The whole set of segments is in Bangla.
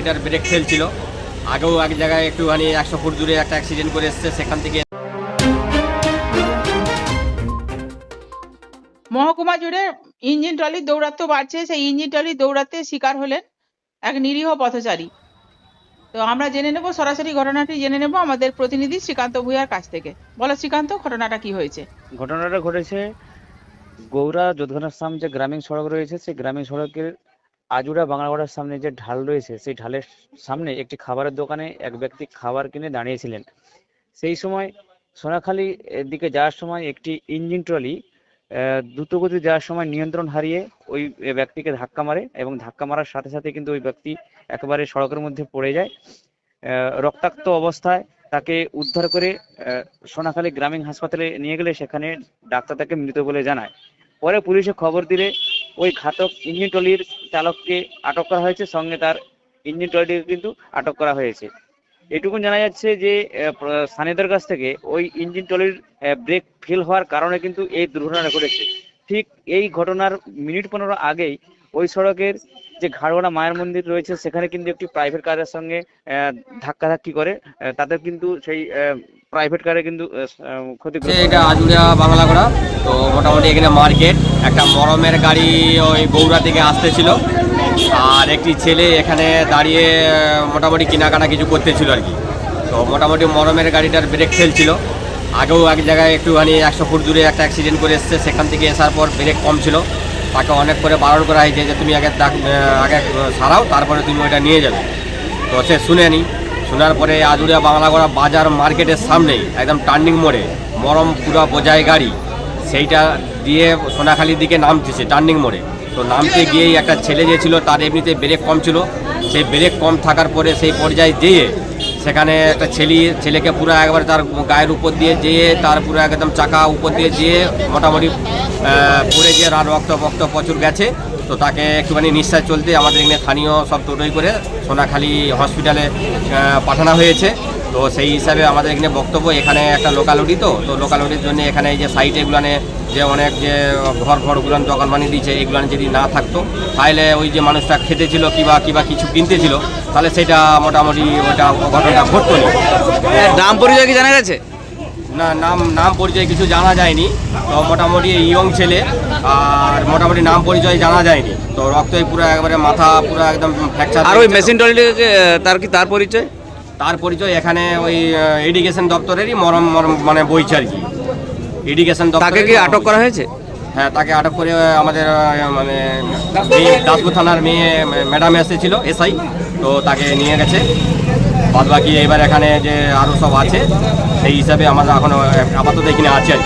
এটার ব্রেক ফেল ছিল। আগেও এক জায়গায় একটুখানি একশো ফুট দূরে একটা অ্যাক্সিডেন্ট করে এসছে সেখান থেকে মহকুমা জুড়ে ইঞ্জিন ট্রলির দৌরাত্ম্য বাড়ছে সেই ইঞ্জিন ট্রলির দৌরাত্মের শিকার হলেন এক নিরীহ পথচারী। তো আমরা জেনে নেব সরাসরি ঘটনাটি জেনে নেব আমাদের প্রতিনিধি শ্রীকান্ত ভূঁইয়ার কাছ থেকে। বলো শ্রীকান্ত ঘটনাটা কি হয়েছে? ঘটনাটা ঘটেছে গৌড়া যোধঘনাশ্রাম যে গ্রামীণ সড়ক রয়েছে সেই গ্রামীণ সড়কের আজুরা বাংলাগড়ার সামনে যে ঢাল রয়েছে, সেই ঢালের সামনে একটি খাবারের দোকানে এক ব্যক্তি খাবার কিনে দাঁড়িয়েছিলেন। সেই সময় সোনাখালী দিকে যাওয়ার সময় একটি ইঞ্জিন ট্রলি দ্রুতগতি যাওয়ার সময় নিয়ন্ত্রণ হারিয়ে ওই ব্যক্তিকে ধাক্কা মারে এবং ধাক্কা মারার সাথে সাথে কিন্তু ওই ব্যক্তি একেবারে সড়কের মধ্যে পড়ে যায়। রক্তাক্ত অবস্থায় তাকে উদ্ধার করে সোনাখালী গ্রামীণ হাসপাতালে নিয়ে গেলে সেখানে ডাক্তার তাকে মৃত বলে জানায়। পরে পুলিশে খবর দিলে ওই ঘাতক ইঞ্জিন ট্রলির চালককে আটক করা হয়েছে, সঙ্গে তার ইঞ্জিন ট্রলিটিকে কিন্তু আটক করা হয়েছে। এটুকুন জানা যাচ্ছে যে স্থানীয়দের কাছ থেকে ওই ইঞ্জিন ট্রলির ব্রেক ফেল হওয়ার কারণে কিন্তু এই দুর্ঘটনা ঘটেছে। ঠিক এই ঘটনার মিনিট পনেরো আগেই ওই সড়কের যে ঘাড়োয়াড়া মায়ের মন্দির রয়েছে, সেখানে কিন্তু একটি প্রাইভেট কারের সঙ্গে ধাক্কাধাক্কি করে তাদের কিন্তু সেই প্রাইভেট কারে কিন্তু আহ, এটা বাংলা করা তো মোটামুটি এখানে মার্কেট একটা মরমের গাড়ি ওই গৌড়া থেকে আসতেছিল। আর একটি ছেলে এখানে দাঁড়িয়ে মোটামুটি কেনাকাটা কিছু করতেছিল আর কি। তো মোটামুটি মরমের গাড়িটার ব্রেক ফেল ছিল। আগেও এক জায়গায় একটুখানি একশো ফুট দূরে একটা অ্যাক্সিডেন্ট করে এসছে সেখান থেকে আসার পর ব্রেক কম ছিল। তাকে অনেক করে বারণ করা হয়েছে যে তুমি আগে আগে সারাও তারপরে তুমি ওটা নিয়ে যাবে। তো সে শুনেনি। শোনার পরে আজুরিয়া বাংলাগড়া বাজার মার্কেটের সামনেই, একদম টার্নিং মোড়ে মরম পুরা বোঝাই গাড়ি, সেইটা দিয়ে সোনাখালির দিকে নামতেছে টার্নিং মোড়ে। তো নামতে গিয়েই একটা ছেলে যে ছিল, তার এমনিতে ব্রেক কম ছিল। সেই ব্রেক কম থাকার পরে সেই পর্যায়ে যেয়ে, সেখানে একটা ছেলে, ছেলেকে পুরো একবারে তার গায়ের উপর দিয়ে যেয়ে, তার পুরো একদম চাকা উপর দিয়ে যেয়ে, মোটামুটি পড়ে গিয়ে রান রক্ত ফক্ত প্রচুর গেছে। তো তাকে একটুখানি নিঃশ্বাস চলতে আমাদের এখানে স্থানীয় সব টোটোই করে সোনাখালী হসপিটালে পাঠানো হয়েছে। তো সেই হিসাবে আমাদের এখানে বক্তব্য, এখানে একটা লোকালিটি তো তো লোকালিটির জন্য এখানে এই যে সাইটে এগুলানে যে অনেক যে ঘর ঘরগুলো দোকান বানিয়ে দিয়েছে এগুলো যদি না থাকতো, তাহলে ওই যে মানুষটা খেতেছিল কিবা কিবা কিছু কিনতেছিল, তাহলে সেটা মোটামুটি ওটা ঘটনাটা ঘটতো না। নাম পরিচয় কি জানা গেছে? না নাম নাম পরিচয় কিছু জানা যায়নি। তো মোটামুটি ইয়ং ছেলে আর মোটামুটি নাম পরিচয় জানা যায়নি। তো রক্তই পুরো একবারে মাথা পুরো একদম ফ্র্যাকচার আর ওই মেশিন টলিটিকে তার কি তার পরিচয়? তার পরিচয় এখানে ওই এডুকেশন দপ্তরেরই মরম মরম মানে বইছে আর কি। এডুকেশন তাকে কি আটক করা হয়েছে? হ্যাঁ তাকে আটক করে আমাদের মানে দাসপুর থানার মেয়ে ম্যাডাম এসেছিল এসআই। তো তাকে নিয়ে গেছে। বাদ বাকি এবার এখানে যে আরও সব আছে সেই হিসাবে আমরা এখন আপাতত এখানে আছি আর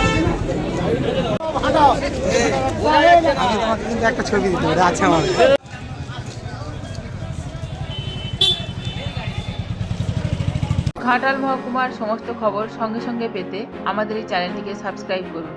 একটা ছবি দিতে আছে আমার। ঘাটাল মহকুমার সমস্ত খবর সঙ্গে সঙ্গে পেতে আমাদের এই চ্যানেলটিকে সাবস্ক্রাইব করুন।